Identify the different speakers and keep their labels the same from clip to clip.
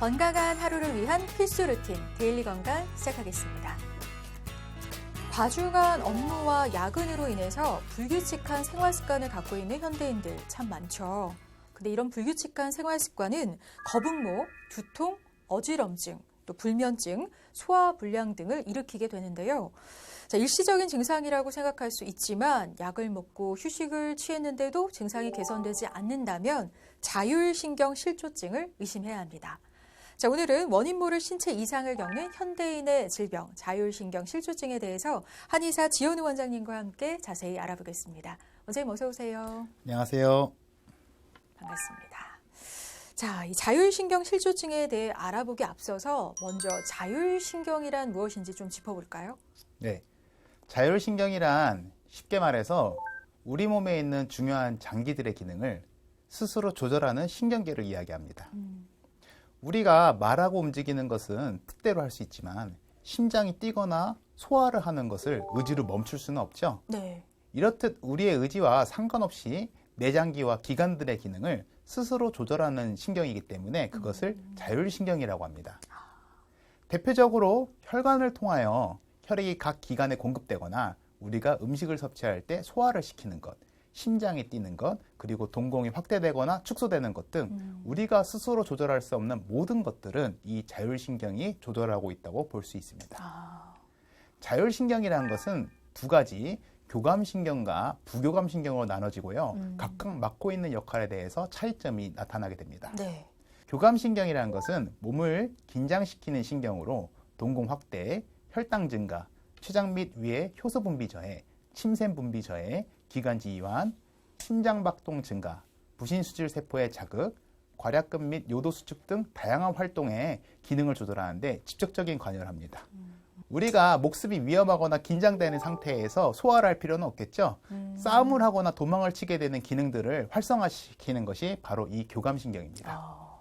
Speaker 1: 건강한 하루를 위한 필수 루틴 데일리 건강 시작하겠습니다. 과중한 업무와 야근으로 인해서 불규칙한 생활 습관을 갖고 있는 현대인들 참 많죠. 근데 이런 불규칙한 생활 습관은 거북목, 두통, 어지럼증, 또 불면증, 소화 불량 등을 일으키게 되는데요. 자, 일시적인 증상이라고 생각할 수 있지만 약을 먹고 휴식을 취했는데도 증상이 개선되지 않는다면 자율신경 실조증을 의심해야 합니다. 자, 오늘은 원인 모를 신체 이상을 겪는 현대인의 질병, 자율신경 실조증에 대해서 한의사 지현우 원장님과 함께 자세히 알아보겠습니다. 원장님 어서 오세요.
Speaker 2: 안녕하세요.
Speaker 1: 반갑습니다. 자, 이 자율신경 실조증에 대해 알아보기 앞서서 먼저 자율신경이란 무엇인지 좀 짚어볼까요?
Speaker 2: 네. 자율신경이란 쉽게 말해서 우리 몸에 있는 중요한 장기들의 기능을 스스로 조절하는 신경계를 이야기합니다.
Speaker 1: 음,
Speaker 2: 우리가 말하고 움직이는 것은 뜻대로 할 수 있지만 심장이 뛰거나 소화를 하는 것을 의지로 멈출 수는 없죠.
Speaker 1: 네.
Speaker 2: 이렇듯 우리의 의지와 상관없이 내장기와 기관들의 기능을 스스로 조절하는 신경이기 때문에 그것을 자율신경이라고 합니다. 대표적으로 혈관을 통하여 혈액이 각 기관에 공급되거나 우리가 음식을 섭취할 때 소화를 시키는 것, 심장이 뛰는 것, 그리고 동공이 확대되거나 축소되는 것등
Speaker 1: 음,
Speaker 2: 우리가 스스로 조절할 수 없는 모든 것들은 이 자율신경이 조절하고 있다고 볼 수 있습니다.
Speaker 1: 아,
Speaker 2: 자율신경이라는 것은 두 가지 교감신경과 부교감신경으로 나눠지고요.
Speaker 1: 음.
Speaker 2: 각각 맡고 있는 역할에 대해서 차이점이 나타나게 됩니다.
Speaker 1: 네.
Speaker 2: 교감신경이라는 것은 몸을 긴장시키는 신경으로 동공 확대, 혈당 증가, 췌장 및 위의 효소 분비 저해, 침샘 분비 저해, 기관지 이완, 심장 박동 증가, 부신 수질 세포의 자극, 괄약근 및 요도 수축 등 다양한 활동에 기능을 조절하는데 직접적인 관여를 합니다. 우리가 목숨이 위험하거나 긴장되는 상태에서 소화를 할 필요는 없겠죠.
Speaker 1: 음,
Speaker 2: 싸움을 하거나 도망을 치게 되는 기능들을 활성화시키는 것이 바로 이 교감신경입니다.
Speaker 1: 아,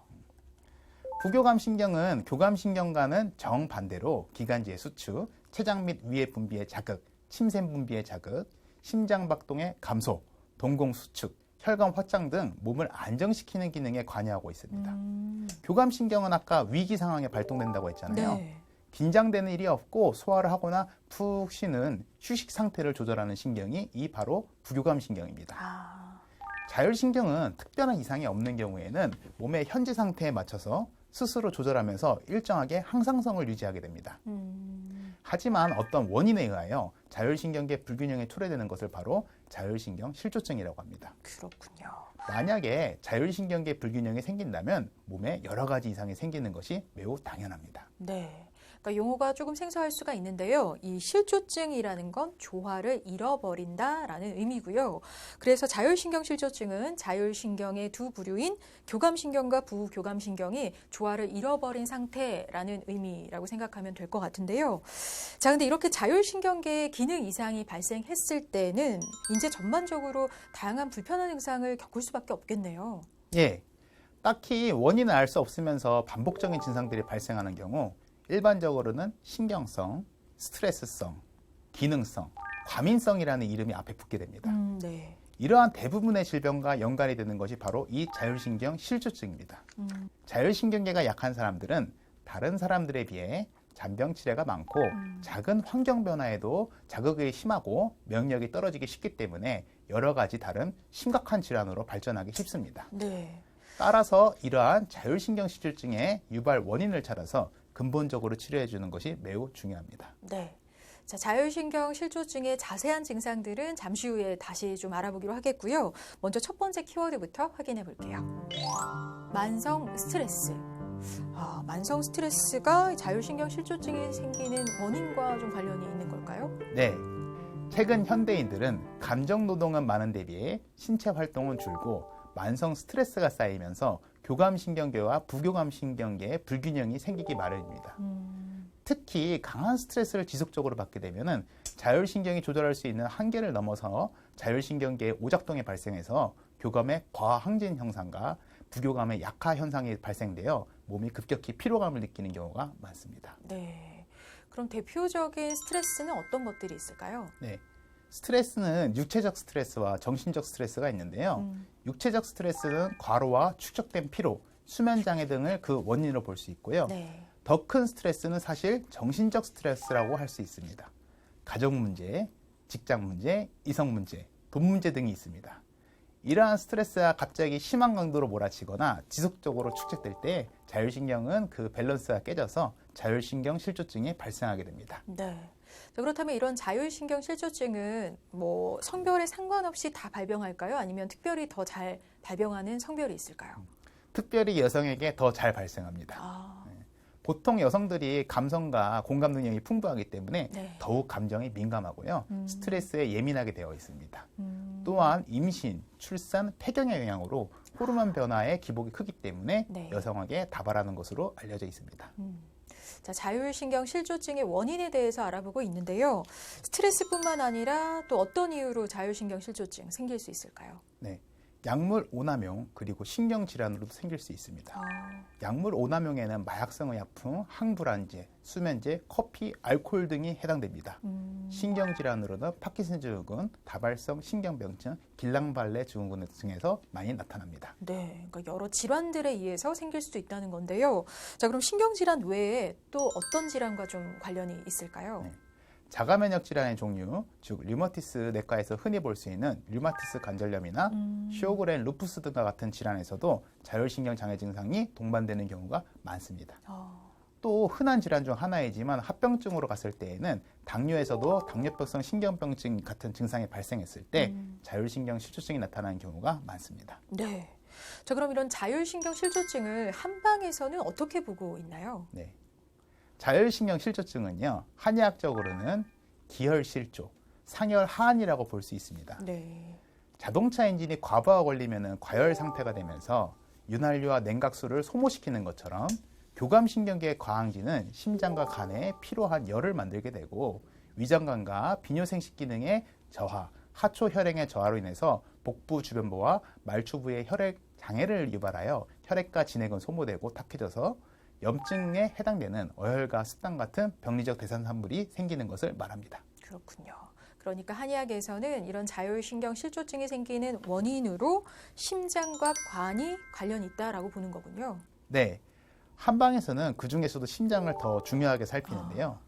Speaker 2: 부교감신경은 교감신경과는 정반대로 기관지의 수축, 췌장 및 위의 분비의 자극, 침샘 분비의 자극, 심장 박동의 감소, 동공 수축, 혈관 확장 등 몸을 안정시키는 기능에 관여하고 있습니다.
Speaker 1: 음,
Speaker 2: 교감신경은 아까 위기 상황에 발동된다고 했잖아요.
Speaker 1: 네.
Speaker 2: 긴장되는 일이 없고 소화를 하거나 푹 쉬는 휴식 상태를 조절하는 신경이 이 바로 부교감 신경입니다.
Speaker 1: 아,
Speaker 2: 자율신경은 특별한 이상이 없는 경우에는 몸의 현재 상태에 맞춰서 스스로 조절하면서 일정하게 항상성을 유지하게 됩니다.
Speaker 1: 음,
Speaker 2: 하지만 어떤 원인에 의하여 자율신경계 불균형에 초래되는 것을 바로 자율신경 실조증이라고 합니다.
Speaker 1: 그렇군요.
Speaker 2: 만약에 자율신경계 불균형이 생긴다면 몸에 여러 가지 이상이 생기는 것이 매우 당연합니다.
Speaker 1: 네. 그러니까 용어가 조금 생소할 수가 있는데요. 이 실조증이라는 건 조화를 잃어버린다라는 의미고요. 그래서 자율신경 실조증은 자율신경의 두 부류인 교감신경과 부교감신경이 조화를 잃어버린 상태라는 의미라고 생각하면 될 것 같은데요. 자, 근데 이렇게 자율신경계의 기능 이상이 발생했을 때는 이제 전반적으로 다양한 불편한 증상을 겪을 수밖에 없겠네요.
Speaker 2: 예. 딱히 원인을 알 수 없으면서 반복적인 증상들이 발생하는 경우 일반적으로는 신경성, 스트레스성, 기능성, 과민성이라는 이름이 앞에 붙게 됩니다.
Speaker 1: 음, 네.
Speaker 2: 이러한 대부분의 질병과 연관이 되는 것이 바로 이 자율신경 실조증입니다.
Speaker 1: 음,
Speaker 2: 자율신경계가 약한 사람들은 다른 사람들에 비해 잔병 치레가 많고
Speaker 1: 음.
Speaker 2: 작은 환경 변화에도 자극이 심하고 면역이 떨어지기 쉽기 때문에 여러 가지 다른 심각한 질환으로 발전하기 쉽습니다.
Speaker 1: 네.
Speaker 2: 따라서 이러한 자율신경 실조증의 유발 원인을 찾아서 근본적으로 치료해 주는 것이 매우 중요합니다.
Speaker 1: 네. 자, 자율신경 실조증의 자세한 증상들은 잠시 후에 다시 좀 알아보기로 하겠고요. 먼저 첫 번째 키워드부터 확인해 볼게요. 만성 스트레스. 아, 만성 스트레스가 자율신경 실조증이 생기는 원인과 좀 관련이 있는 걸까요?
Speaker 2: 네. 최근 현대인들은 감정 노동은 많은 데 비해 신체 활동은 줄고 만성 스트레스가 쌓이면서 교감신경계와 부교감신경계의 불균형이 생기기 마련입니다.
Speaker 1: 음,
Speaker 2: 특히 강한 스트레스를 지속적으로 받게 되면은 자율신경이 조절할 수 있는 한계를 넘어서 자율신경계의 오작동이 발생해서 교감의 과항진 현상과 부교감의 약화 현상이 발생되어 몸이 급격히 피로감을 느끼는 경우가 많습니다.
Speaker 1: 네. 그럼 대표적인 스트레스는 어떤 것들이 있을까요?
Speaker 2: 네. 스트레스는 육체적 스트레스와 정신적 스트레스가 있는데요.
Speaker 1: 음,
Speaker 2: 육체적 스트레스는 과로와 축적된 피로, 수면 장애 등을 그 원인으로 볼 수 있고요.
Speaker 1: 네.
Speaker 2: 더큰 스트레스는 사실 정신적 스트레스라고 할 수 있습니다. 가족 문제, 직장 문제, 이성 문제, 돈 문제 등이 있습니다. 이러한 스트레스가 갑자기 심한 강도로 몰아치거나 지속적으로 축적될 때 자율신경은 그 밸런스가 깨져서 자율신경 실조증이 발생하게 됩니다.
Speaker 1: 네. 자, 그렇다면 이런 자율신경 실조증은 뭐 성별에 상관없이 다 발병할까요? 아니면 특별히 더 잘 발병하는 성별이 있을까요?
Speaker 2: 특별히 여성에게 더 잘 발생합니다.
Speaker 1: 아,
Speaker 2: 보통 여성들이 감성과 공감 능력이 풍부하기 때문에
Speaker 1: 네.
Speaker 2: 더욱 감정이 민감하고요.
Speaker 1: 음.
Speaker 2: 스트레스에 예민하게 되어 있습니다.
Speaker 1: 음,
Speaker 2: 또한 임신, 출산, 폐경의 영향으로 호르몬 변화의 기복이 크기 때문에
Speaker 1: 네.
Speaker 2: 여성에게 다발하는 것으로 알려져 있습니다.
Speaker 1: 음. 자, 자율신경 실조증의 원인에 대해서 알아보고 있는데요. 스트레스뿐만 아니라 또 어떤 이유로 자율신경 실조증 생길 수 있을까요?
Speaker 2: 네. 약물 오남용 그리고 신경 질환으로도 생길 수 있습니다.
Speaker 1: 아,
Speaker 2: 약물 오남용에는 마약성 의 약품, 항불안제, 수면제, 커피, 알코올 등이 해당됩니다.
Speaker 1: 음,
Speaker 2: 신경 질환으로는 파킨슨 증후군, 다발성 신경병증, 길랑발레 증후군 등에서 많이 나타납니다.
Speaker 1: 네, 그러니까 여러 질환들에 의해서 생길 수도 있다는 건데요. 자, 그럼 신경질환 외에 또 어떤 질환과 좀 관련이 있을까요?
Speaker 2: 네. 자가면역 질환의 종류, 즉 류마티스 내과에서 흔히 볼 수 있는 류마티스 관절염이나
Speaker 1: 음,
Speaker 2: 쇼그렌 루푸스 등과 같은 질환에서도 자율신경 장애 증상이 동반되는 경우가 많습니다.
Speaker 1: 어,
Speaker 2: 또 흔한 질환 중 하나이지만 합병증으로 갔을 때에는 당뇨에서도 당뇨병성 신경병증 같은 증상이 발생했을 때
Speaker 1: 음.
Speaker 2: 자율신경 실조증이 나타나는 경우가 많습니다.
Speaker 1: 네. 자, 그럼 이런 자율신경 실조증을 한방에서는 어떻게 보고 있나요?
Speaker 2: 네. 자율신경 실조증은요, 한의학적으로는 기혈실조, 상혈하한이라고 볼 수 있습니다.
Speaker 1: 네.
Speaker 2: 자동차 엔진이 과부하 걸리면 과열 상태가 되면서 윤활유와 냉각수를 소모시키는 것처럼 교감신경계의 과항진은 심장과 간에 필요한 열을 만들게 되고 위장관과 비뇨생식 기능의 저하, 하초 혈행의 저하로 인해서 복부 주변부와 말초부의 혈액 장애를 유발하여 혈액과 진액은 소모되고 탁해져서 염증에 해당되는 어혈과 습당 같은 병리적 대산산물이 생기는 것을 말합니다.
Speaker 1: 그렇군요. 그러니까 한의학에서는 이런 자율신경 실조증이 생기는 원인으로 심장과 관이 관련이 있다라고 보는 거군요.
Speaker 2: 네. 한방에서는 그 중에서도 심장을 더 중요하게 살피는데요.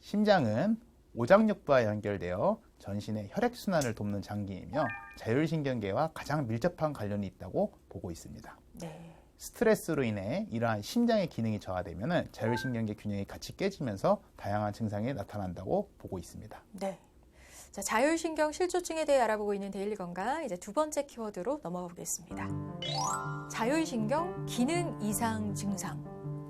Speaker 2: 심장은 오장육부와 연결되어 전신의 혈액순환을 돕는 장기이며 자율신경계와 가장 밀접한 관련이 있다고 보고 있습니다.
Speaker 1: 네.
Speaker 2: 스트레스로 인해 이러한 심장의 기능이 저하되면 자율신경계 균형이 같이 깨지면서 다양한 증상이 나타난다고 보고 있습니다.
Speaker 1: 네. 자, 자율신경 실조증에 대해 알아보고 있는 데일리 건강 이제 두 번째 키워드로 넘어가 보겠습니다. 자율신경 기능 이상 증상.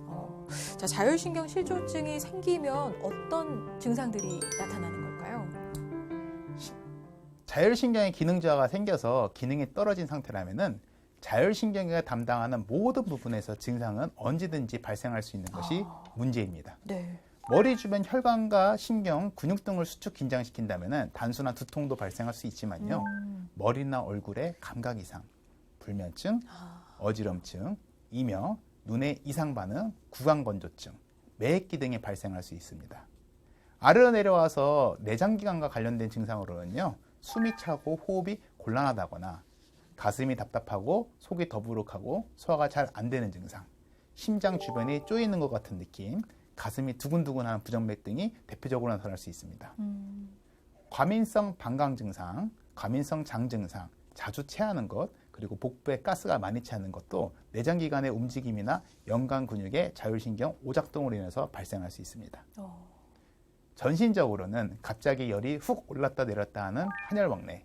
Speaker 1: 어, 자, 자율신경 실조증이 생기면 어떤 증상들이 나타나는 걸까요?
Speaker 2: 자율신경의 기능 저하가 생겨서 기능이 떨어진 상태라면은 자율신경계가 담당하는 모든 부분에서 증상은 언제든지 발생할 수 있는 것이
Speaker 1: 아.
Speaker 2: 문제입니다.
Speaker 1: 네.
Speaker 2: 머리 주변 혈관과 신경, 근육 등을 수축 긴장시킨다면 단순한 두통도 발생할 수 있지만요.
Speaker 1: 음,
Speaker 2: 머리나 얼굴에 감각 이상, 불면증,
Speaker 1: 아,
Speaker 2: 어지럼증, 이명, 눈의 이상 반응, 구강 건조증, 매획기 등이 발생할 수 있습니다. 아래로 내려와서 내장기관과 관련된 증상으로는요. 숨이 차고 호흡이 곤란하다거나 가슴이 답답하고 속이 더부룩하고 소화가 잘 안 되는 증상, 심장 주변이 쪼이는 것 같은 느낌, 가슴이 두근두근한 부정맥 등이 대표적으로 나타날 수 있습니다.
Speaker 1: 음,
Speaker 2: 과민성 방광 증상, 과민성 장 증상, 자주 체하는 것, 그리고 복부에 가스가 많이 차는 것도 내장기관의 움직임이나 연관 근육의 자율신경 오작동으로 인해서 발생할 수 있습니다.
Speaker 1: 어,
Speaker 2: 전신적으로는 갑자기 열이 훅 올랐다 내렸다 하는 한열왕래,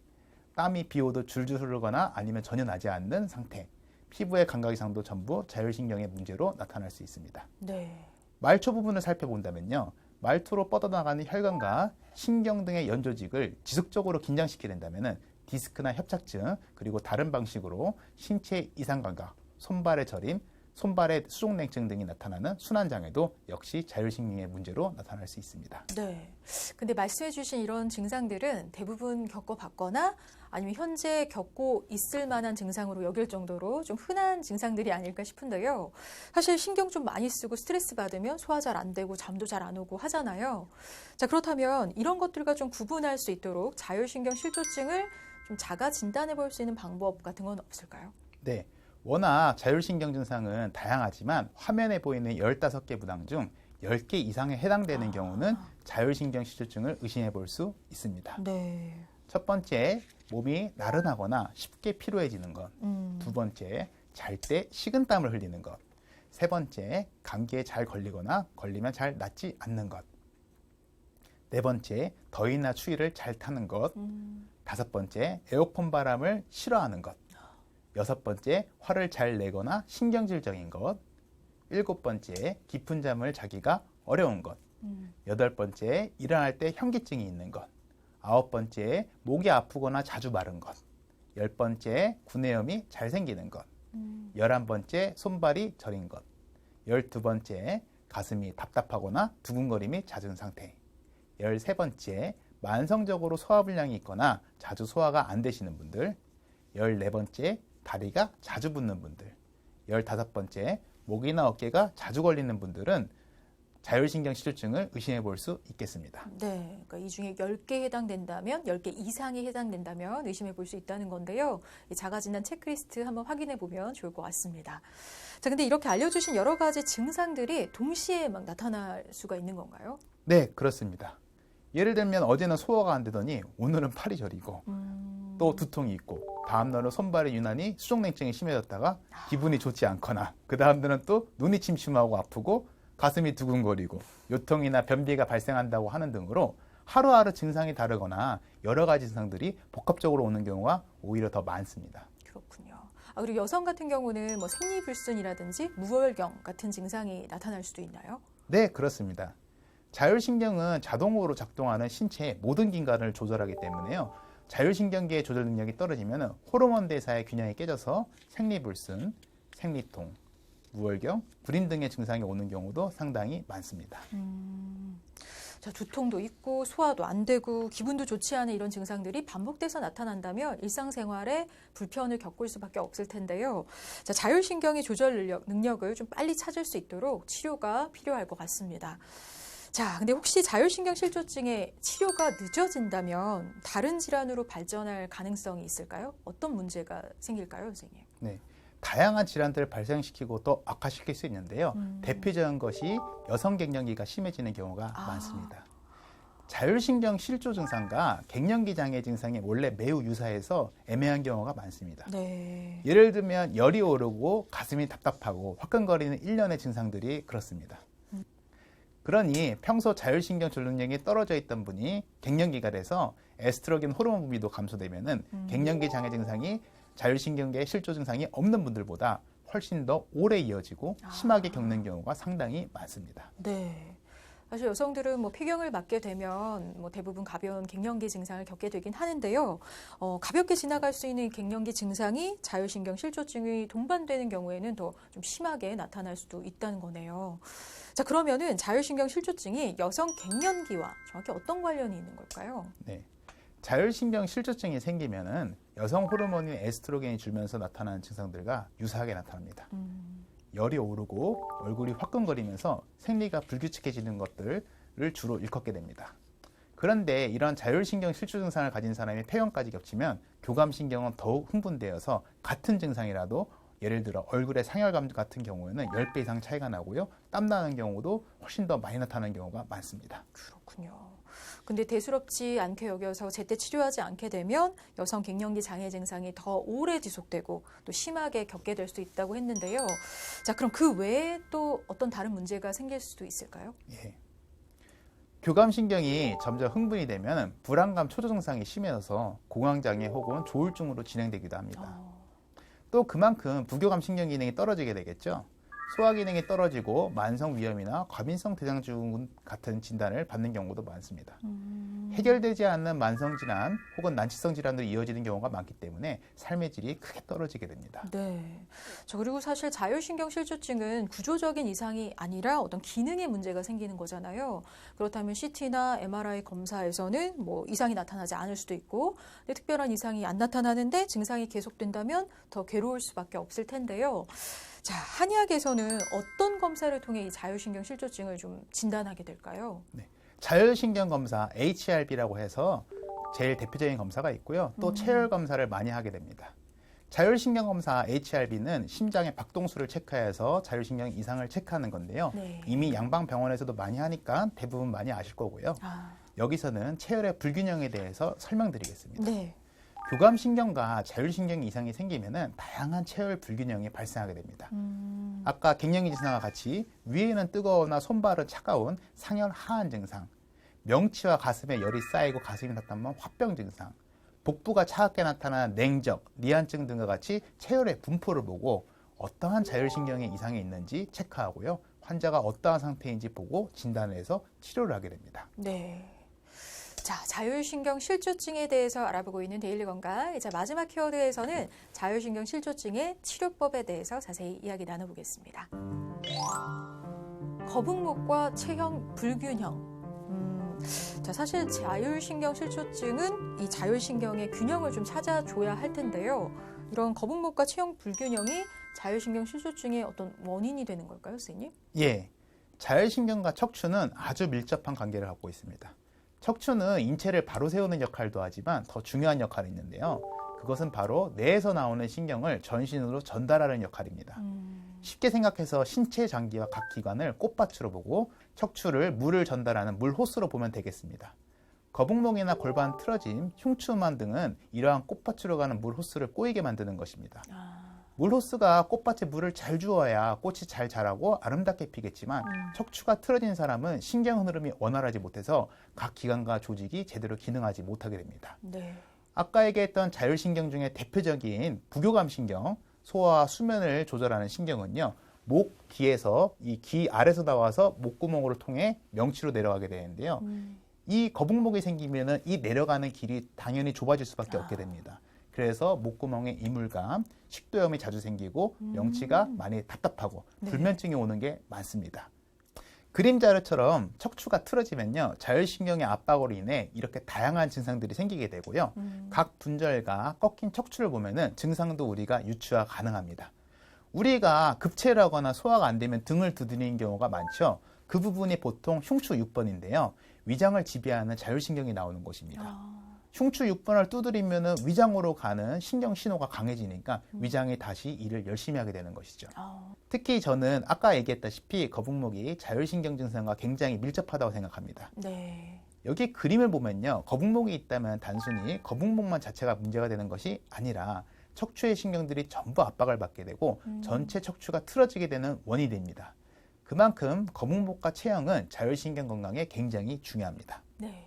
Speaker 2: 땀이 비 오듯 줄줄 흐르거나 아니면 전혀 나지 않는 상태, 피부의 감각 이상도 전부 자율신경의 문제로 나타날 수 있습니다.
Speaker 1: 네.
Speaker 2: 말초 부분을 살펴본다면요. 말투로 뻗어나가는 혈관과 신경 등의 연조직을 지속적으로 긴장시키게 된다면 디스크나 협착증 그리고 다른 방식으로 신체 이상 감각, 손발의 저림, 손발의 수족냉증 등이 나타나는 순환 장애도 역시 자율신경의 문제로 나타날 수 있습니다.
Speaker 1: 네. 근데 말씀해 주신 이런 증상들은 대부분 겪어봤거나 아니면 현재 겪고 있을 만한 증상으로 여길 정도로 좀 흔한 증상들이 아닐까 싶은데요. 사실 신경 좀 많이 쓰고 스트레스 받으면 소화 잘 안 되고 잠도 잘 안 오고 하잖아요. 자, 그렇다면 이런 것들과 좀 구분할 수 있도록 자율신경 실조증을 좀 자가 진단해 볼 수 있는 방법 같은 건 없을까요?
Speaker 2: 네. 워낙 자율신경 증상은 다양하지만 화면에 보이는 15개 부당 중 10개 이상에 해당되는 경우는 자율신경 실조증을 의심해 볼 수 있습니다.
Speaker 1: 네.
Speaker 2: 첫 번째, 몸이 나른하거나 쉽게 피로해지는 것.
Speaker 1: 음.
Speaker 2: 두 번째, 잘 때 식은땀을 흘리는 것. 세 번째, 감기에 잘 걸리거나 걸리면 잘 낫지 않는 것. 네 번째, 더위나 추위를 잘 타는 것.
Speaker 1: 음.
Speaker 2: 다섯 번째, 에어컨 바람을 싫어하는 것. 여섯 번째, 화를 잘 내거나 신경질적인 것. 일곱 번째, 깊은 잠을 자기가 어려운 것.
Speaker 1: 음.
Speaker 2: 여덟 번째, 일어날 때 현기증이 있는 것. 아홉 번째, 목이 아프거나 자주 마른 것. 열 번째, 구내염이 잘 생기는 것.
Speaker 1: 음.
Speaker 2: 열한 번째, 손발이 저린 것. 열두 번째, 가슴이 답답하거나 두근거림이 잦은 상태. 열세 번째, 만성적으로 소화불량이 있거나 자주 소화가 안 되시는 분들. 열네 번째, 다리가 자주 붓는 분들. 열다섯 번째, 목이나 어깨가 자주 걸리는 분들은 자율신경 실조증을 의심해 볼 수 있겠습니다.
Speaker 1: 네. 그러니까 이 중에 10개 해당된다면 10개 이상이 해당된다면 의심해 볼 수 있다는 건데요. 이 자가 진단 체크리스트 한번 확인해 보면 좋을 것 같습니다. 자, 근데 이렇게 알려 주신 여러 가지 증상들이 동시에 막 나타날 수가 있는 건가요?
Speaker 2: 네, 그렇습니다. 예를 들면 어제는 소화가 안 되더니 오늘은 팔이 저리고
Speaker 1: 음.
Speaker 2: 또 두통이 있고 다음 날은 손발이 유난히 수족냉증이 심해졌다가 기분이 좋지 않거나 그 다음 날은 또 눈이 침침하고 아프고 가슴이 두근거리고 요통이나 변비가 발생한다고 하는 등으로 하루하루 증상이 다르거나 여러 가지 증상들이 복합적으로 오는 경우가 오히려 더 많습니다.
Speaker 1: 그렇군요. 아, 그리고 여성 같은 경우는 뭐 생리불순이라든지 무월경 같은 증상이 나타날 수도 있나요?
Speaker 2: 네, 그렇습니다. 자율신경은 자동으로 작동하는 신체의 모든 기관을 조절하기 때문에요. 자율신경계의 조절 능력이 떨어지면 호르몬 대사의 균형이 깨져서 생리불순, 생리통, 무월경, 불임 등의 증상이 오는 경우도 상당히 많습니다.
Speaker 1: 음, 자, 두통도 있고 소화도 안 되고 기분도 좋지 않은 이런 증상들이 반복돼서 나타난다면 일상생활에 불편을 겪을 수밖에 없을 텐데요. 자, 자율신경의 조절 능력, 능력을 좀 빨리 찾을 수 있도록 치료가 필요할 것 같습니다. 자, 근데 혹시 자율신경 실조증의 치료가 늦어진다면 다른 질환으로 발전할 가능성이 있을까요? 어떤 문제가 생길까요, 선생님?
Speaker 2: 네. 다양한 질환들을 발생시키고 또 악화시킬 수 있는데요.
Speaker 1: 음.
Speaker 2: 대표적인 것이 여성 갱년기가 심해지는 경우가
Speaker 1: 아.
Speaker 2: 많습니다. 자율신경 실조 증상과 갱년기 장애 증상이 원래 매우 유사해서 애매한 경우가 많습니다.
Speaker 1: 네.
Speaker 2: 예를 들면 열이 오르고 가슴이 답답하고 화끈거리는 일련의 증상들이 그렇습니다. 그러니 평소 자율신경 조절력이 떨어져 있던 분이 갱년기가 돼서 에스트로겐 호르몬 분비도 감소되면은
Speaker 1: 음.
Speaker 2: 갱년기 장애 증상이 자율신경계 실조 증상이 없는 분들보다 훨씬 더 오래 이어지고
Speaker 1: 아.
Speaker 2: 심하게 겪는 경우가 상당히 많습니다.
Speaker 1: 네. 사실 여성들은 뭐 폐경을 맞게 되면 뭐 대부분 가벼운 갱년기 증상을 겪게 되긴 하는데요. 어, 가볍게 지나갈 수 있는 갱년기 증상이 자율신경 실조증이 동반되는 경우에는 더 좀 심하게 나타날 수도 있다는 거네요. 자, 그러면은 자율신경 실조증이 여성 갱년기와 정확히 어떤 관련이 있는 걸까요?
Speaker 2: 네. 자율신경 실조증이 생기면은 여성 호르몬인 에스트로겐이 줄면서 나타나는 증상들과 유사하게 나타납니다.
Speaker 1: 음,
Speaker 2: 열이 오르고 얼굴이 화끈거리면서 생리가 불규칙해지는 것들을 주로 일컫게 됩니다. 그런데 이런 자율신경 실조 증상을 가진 사람이 폐경까지 겹치면 교감신경은 더욱 흥분되어서 같은 증상이라도 예를 들어 얼굴에 상열감 같은 경우에는 10배 이상 차이가 나고요. 땀나는 경우도 훨씬 더 많이 나타나는 경우가 많습니다.
Speaker 1: 그렇군요. 근데 대수롭지 않게 여겨서 제때 치료하지 않게 되면 여성 갱년기 장애 증상이 더 오래 지속되고 또 심하게 겪게 될 수 있다고 했는데요. 자, 그럼 그 외에 또 어떤 다른 문제가 생길 수도 있을까요?
Speaker 2: 예. 교감 신경이 점점 흥분이 되면 불안감 초조 증상이 심해져서 공황 장애 혹은 조울증으로 진행되기도 합니다.
Speaker 1: 어,
Speaker 2: 또 그만큼 부교감 신경 기능이 떨어지게 되겠죠. 소화 기능이 떨어지고 만성 위염이나 과민성 대장증후군 같은 진단을 받는 경우도 많습니다.
Speaker 1: 음,
Speaker 2: 해결되지 않는 만성 질환 혹은 난치성 질환으로 이어지는 경우가 많기 때문에 삶의 질이 크게 떨어지게 됩니다.
Speaker 1: 네. 자, 그리고 사실 자율신경 실조증은 구조적인 이상이 아니라 어떤 기능에 문제가 생기는 거잖아요. 그렇다면 CT나 MRI 검사에서는 뭐 이상이 나타나지 않을 수도 있고, 특별한 이상이 안 나타나는데 증상이 계속된다면 더 괴로울 수밖에 없을 텐데요. 자, 한의학에서는 어떤 검사를 통해 이 자율신경 실조증을 좀 진단하게 될까요?
Speaker 2: 자율신경 검사 HRB라고 해서 제일 대표적인 검사가 있고요. 또
Speaker 1: 음.
Speaker 2: 체열 검사를 많이 하게 됩니다. 자율신경 검사 HRB는 심장의 박동수를 체크해서 자율신경 이상을 체크하는 건데요.
Speaker 1: 네.
Speaker 2: 이미 양방 병원에서도 많이 하니까 대부분 많이 아실 거고요.
Speaker 1: 아,
Speaker 2: 여기서는 체열의 불균형에 대해서 설명드리겠습니다.
Speaker 1: 네.
Speaker 2: 교감신경과 자율신경 이상이 생기면은 다양한 체열 불균형이 발생하게 됩니다.
Speaker 1: 음,
Speaker 2: 아까 갱년기 증상과 같이 위에는 뜨거우나 손발은 차가운 상열 하한 증상, 명치와 가슴에 열이 쌓이고 가슴이 나타나면 화병 증상, 복부가 차갑게 나타나는 냉적, 리안증 등과 같이 체열의 분포를 보고 어떠한 자율신경의 이상이 있는지 체크하고요. 환자가 어떠한 상태인지 보고 진단을 해서 치료를 하게 됩니다.
Speaker 1: 네. 자, 자율신경 실조증에 대해서 알아보고 있는 데일리 건강. 자, 마지막 키워드에서는 자율신경 실조증의 치료법에 대해서 자세히 이야기 나눠보겠습니다. 거북목과 체형 불균형. 음, 자, 사실 자율신경 실조증은 이 자율신경의 균형을 좀 찾아줘야 할 텐데요. 이런 거북목과 체형 불균형이 자율신경 실조증의 어떤 원인이 되는 걸까요, 선생님?
Speaker 2: 예. 자율신경과 척추는 아주 밀접한 관계를 갖고 있습니다. 척추는 인체를 바로 세우는 역할도 하지만 더 중요한 역할이 있는데요. 그것은 바로 뇌에서 나오는 신경을 전신으로 전달하는 역할입니다.
Speaker 1: 음,
Speaker 2: 쉽게 생각해서 신체 장기와 각 기관을 꽃밭으로 보고 척추를 물을 전달하는 물 호스로 보면 되겠습니다. 거북목이나 골반 틀어짐, 흉추만 등은 이러한 꽃밭으로 가는 물 호스를 꼬이게 만드는 것입니다.
Speaker 1: 아,
Speaker 2: 물 호스가 꽃밭에 물을 잘 주어야 꽃이 잘 자라고 아름답게 피겠지만
Speaker 1: 음.
Speaker 2: 척추가 틀어진 사람은 신경 흐름이 원활하지 못해서 각 기관과 조직이 제대로 기능하지 못하게 됩니다.
Speaker 1: 네.
Speaker 2: 아까 얘기했던 자율신경 중에 대표적인 부교감신경, 소화와 수면을 조절하는 신경은요, 목 뒤에서 이 귀 아래서 나와서 목구멍으로 통해 명치로 내려가게 되는데요.
Speaker 1: 음,
Speaker 2: 이 거북목이 생기면은 이 내려가는 길이 당연히 좁아질 수밖에
Speaker 1: 아.
Speaker 2: 없게 됩니다. 그래서 목구멍에 이물감, 식도염이 자주 생기고
Speaker 1: 음.
Speaker 2: 명치가 많이 답답하고
Speaker 1: 네.
Speaker 2: 불면증이 오는 게 많습니다. 그림자료처럼 척추가 틀어지면요 자율신경의 압박으로 인해 이렇게 다양한 증상들이 생기게 되고요.
Speaker 1: 음.
Speaker 2: 각 분절과 꺾인 척추를 보면은 증상도 우리가 유추가 가능합니다. 우리가 급체를 하거나 소화가 안 되면 등을 두드리는 경우가 많죠. 그 부분이 보통 흉추 6번인데요. 위장을 지배하는 자율신경이 나오는 곳입니다.
Speaker 1: 아,
Speaker 2: 흉추 6번을 두드리면은 위장으로 가는 신경 신호가 강해지니까
Speaker 1: 음.
Speaker 2: 위장이 다시 일을 열심히 하게 되는 것이죠.
Speaker 1: 아,
Speaker 2: 특히 저는 아까 얘기했다시피 거북목이 자율신경 증상과 굉장히 밀접하다고 생각합니다.
Speaker 1: 네.
Speaker 2: 여기 그림을 보면요. 거북목이 있다면 단순히 거북목만 자체가 문제가 되는 것이 아니라 척추의 신경들이 전부 압박을 받게 되고
Speaker 1: 음.
Speaker 2: 전체 척추가 틀어지게 되는 원인이 됩니다. 그만큼 거북목과 체형은 자율신경 건강에 굉장히 중요합니다.
Speaker 1: 네.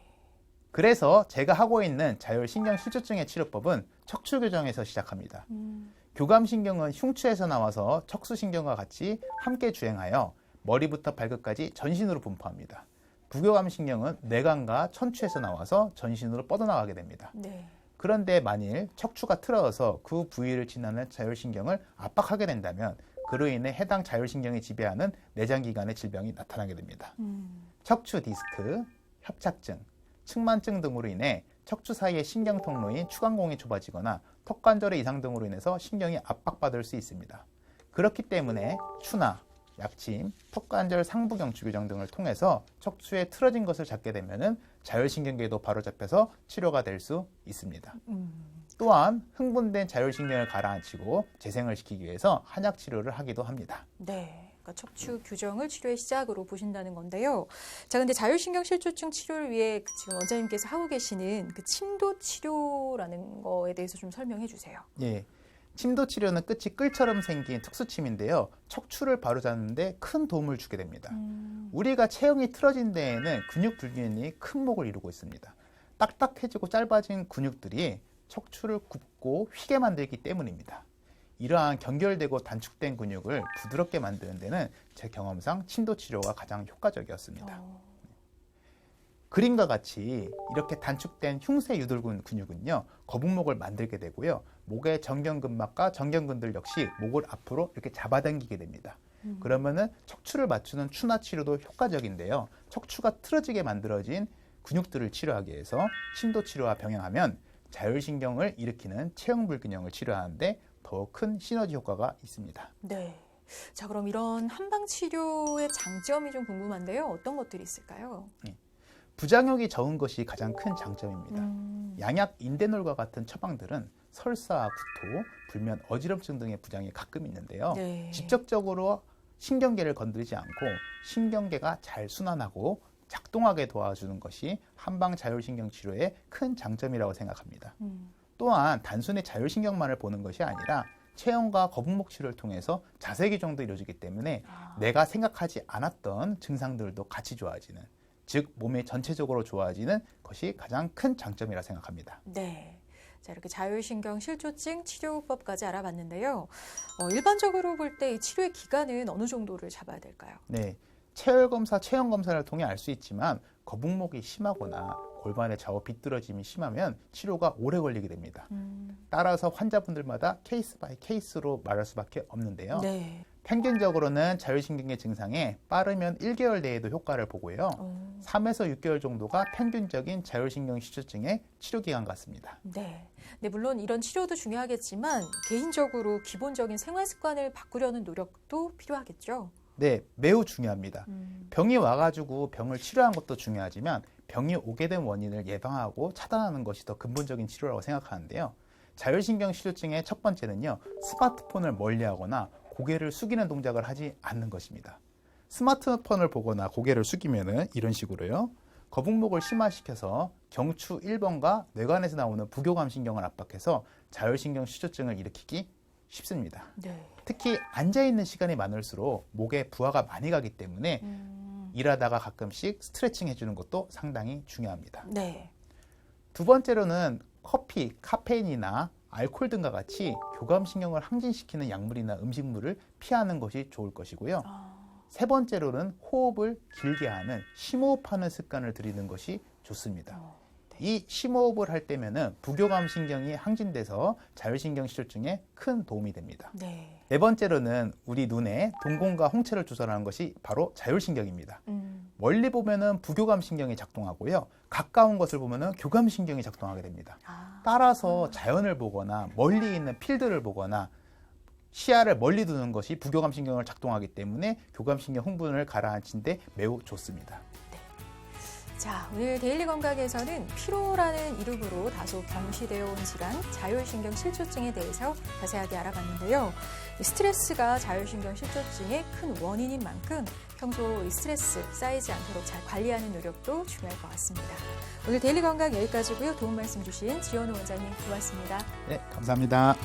Speaker 2: 그래서 제가 하고 있는 자율신경 실조증의 치료법은 척추 교정에서 시작합니다.
Speaker 1: 음,
Speaker 2: 교감신경은 흉추에서 나와서 척수신경과 같이 함께 주행하여 머리부터 발끝까지 전신으로 분포합니다. 부교감신경은 뇌관과 천추에서 나와서 전신으로 뻗어나가게 됩니다.
Speaker 1: 네.
Speaker 2: 그런데 만일 척추가 틀어져서 그 부위를 지나는 자율신경을 압박하게 된다면 그로 인해 해당 자율신경이 지배하는 내장기관의 질병이 나타나게 됩니다.
Speaker 1: 음,
Speaker 2: 척추 디스크, 협착증, 측만증 등으로 인해 척추 사이의 신경 통로인 추간공이 좁아지거나 턱 관절의 이상 등으로 인해서 신경이 압박받을 수 있습니다. 그렇기 때문에 추나 약침, 턱 관절 상부 경추 교정 등을 통해서 척추에 틀어진 것을 잡게 되면은 자율신경계도 바로 잡혀서 치료가 될 수 있습니다.
Speaker 1: 음,
Speaker 2: 또한 흥분된 자율신경을 가라앉히고 재생을 시키기 위해서 한약 치료를 하기도 합니다.
Speaker 1: 네. 그러니까 척추 교정을 치료의 시작으로 보신다는 건데요. 자, 근데 자율신경 실조증 치료를 위해 그 지금 원장님께서 하고 계시는 그 침도 치료라는 거에 대해서 좀 설명해 주세요.
Speaker 2: 예. 침도 치료는 끝이 끌처럼 생긴 특수침인데요. 척추를 바로잡는데 큰 도움을 주게 됩니다.
Speaker 1: 음,
Speaker 2: 우리가 체형이 틀어진 데에는 근육 불균이 큰 목을 이루고 있습니다. 딱딱해지고 짧아진 근육들이 척추를 굽고 휘게 만들기 때문입니다. 이러한 경결되고 단축된 근육을 부드럽게 만드는 데는 제 경험상 침도 치료가 가장 효과적이었습니다.
Speaker 1: 어,
Speaker 2: 그림과 같이 이렇게 단축된 흉쇄 유돌근 근육은요 거북목을 만들게 되고요 목의 정경근막과 정경근들 역시 목을 앞으로 이렇게 잡아당기게 됩니다.
Speaker 1: 음.
Speaker 2: 그러면은 척추를 맞추는 추나 치료도 효과적인데요 척추가 틀어지게 만들어진 근육들을 치료하기 위해서 침도 치료와 병행하면 자율신경을 일으키는 체형 불균형을 치료하는데 더 큰 시너지 효과가 있습니다.
Speaker 1: 네. 자, 그럼 이런 한방 치료의 장점이 좀 궁금한데요. 어떤 것들이 있을까요?
Speaker 2: 부작용이 적은 것이 가장 큰 장점입니다.
Speaker 1: 음,
Speaker 2: 양약 인데놀과 같은 처방들은 설사, 구토, 불면, 어지럼증 등의 부작용이 가끔 있는데요.
Speaker 1: 네.
Speaker 2: 직접적으로 신경계를 건드리지 않고 신경계가 잘 순환하고 작동하게 도와주는 것이 한방 자율신경 치료의 큰 장점이라고 생각합니다.
Speaker 1: 음,
Speaker 2: 또한 단순히 자율신경만을 보는 것이 아니라 체형과 거북목 치료를 통해서 자세 교정도 이루어지기 때문에
Speaker 1: 아,
Speaker 2: 내가 생각하지 않았던 증상들도 같이 좋아지는 즉 몸의 전체적으로 좋아지는 것이 가장 큰 장점이라 생각합니다.
Speaker 1: 네. 자, 이렇게 자율신경 실조증 치료법까지 알아봤는데요. 어, 일반적으로 볼 때 이 치료의 기간은 어느 정도를 잡아야 될까요?
Speaker 2: 네. 체열 검사, 체형 검사를 통해 알 수 있지만 거북목이 심하거나 골반의 좌우 비뚤어짐이 심하면 치료가 오래 걸리게 됩니다.
Speaker 1: 음,
Speaker 2: 따라서 환자분들마다 케이스 바이 케이스로 말할 수밖에 없는데요.
Speaker 1: 네.
Speaker 2: 평균적으로는 자율신경계 증상에 빠르면 1개월 내에도 효과를 보고요.
Speaker 1: 어,
Speaker 2: 3에서 6개월 정도가 평균적인 자율신경 실조증의 치료 기간 같습니다.
Speaker 1: 네. 네, 물론 이런 치료도 중요하겠지만 개인적으로 기본적인 생활 습관을 바꾸려는 노력도 필요하겠죠.
Speaker 2: 네, 매우 중요합니다.
Speaker 1: 음,
Speaker 2: 병이 와가지고 병을 치료하는 것도 중요하지만 병이 오게 된 원인을 예방하고 차단하는 것이 더 근본적인 치료라고 생각하는데요. 자율신경 실조증의 첫 번째는요, 스마트폰을 멀리 하거나 고개를 숙이는 동작을 하지 않는 것입니다. 스마트폰을 보거나 고개를 숙이면은 이런 식으로요. 거북목을 심화시켜서 경추 1번과 뇌관에서 나오는 부교감 신경을 압박해서 자율신경 실조증을 일으키기 쉽습니다.
Speaker 1: 네.
Speaker 2: 특히 앉아 있는 시간이 많을수록 목에 부하가 많이 가기 때문에
Speaker 1: 음,
Speaker 2: 일하다가 가끔씩 스트레칭 해주는 것도 상당히 중요합니다.
Speaker 1: 네.
Speaker 2: 두 번째로는 커피, 카페인이나 알코올 등과 같이 교감신경을 항진시키는 약물이나 음식물을 피하는 것이 좋을 것이고요.
Speaker 1: 아,
Speaker 2: 세 번째로는 호흡을 길게 하는 심호흡하는 습관을 들이는 것이 좋습니다.
Speaker 1: 어,
Speaker 2: 이 심호흡을 할 때면은 부교감 신경이 항진돼서 자율신경 실조증에 큰 도움이 됩니다.
Speaker 1: 네.
Speaker 2: 네 번째로는 우리 눈에 동공과 홍채를 조절하는 것이 바로 자율신경입니다.
Speaker 1: 음,
Speaker 2: 멀리 보면은 부교감 신경이 작동하고요. 가까운 것을 보면은 교감 신경이 작동하게 됩니다.
Speaker 1: 아,
Speaker 2: 따라서 자연을 보거나 멀리 있는 필드를 보거나 시야를 멀리 두는 것이 부교감 신경을 작동하기 때문에 교감 신경 흥분을 가라앉히는데 매우 좋습니다.
Speaker 1: 자, 오늘 데일리 건강에서는 피로라는 이름으로 다소 경시되어 온 질환, 자율신경 실조증에 대해서 자세하게 알아봤는데요. 이 스트레스가 자율신경 실조증의 큰 원인인 만큼 평소 이 스트레스 쌓이지 않도록 잘 관리하는 노력도 중요할 것 같습니다. 오늘 데일리 건강 여기까지고요. 도움 말씀 주신 지현우 원장님 고맙습니다.
Speaker 2: 네, 감사합니다.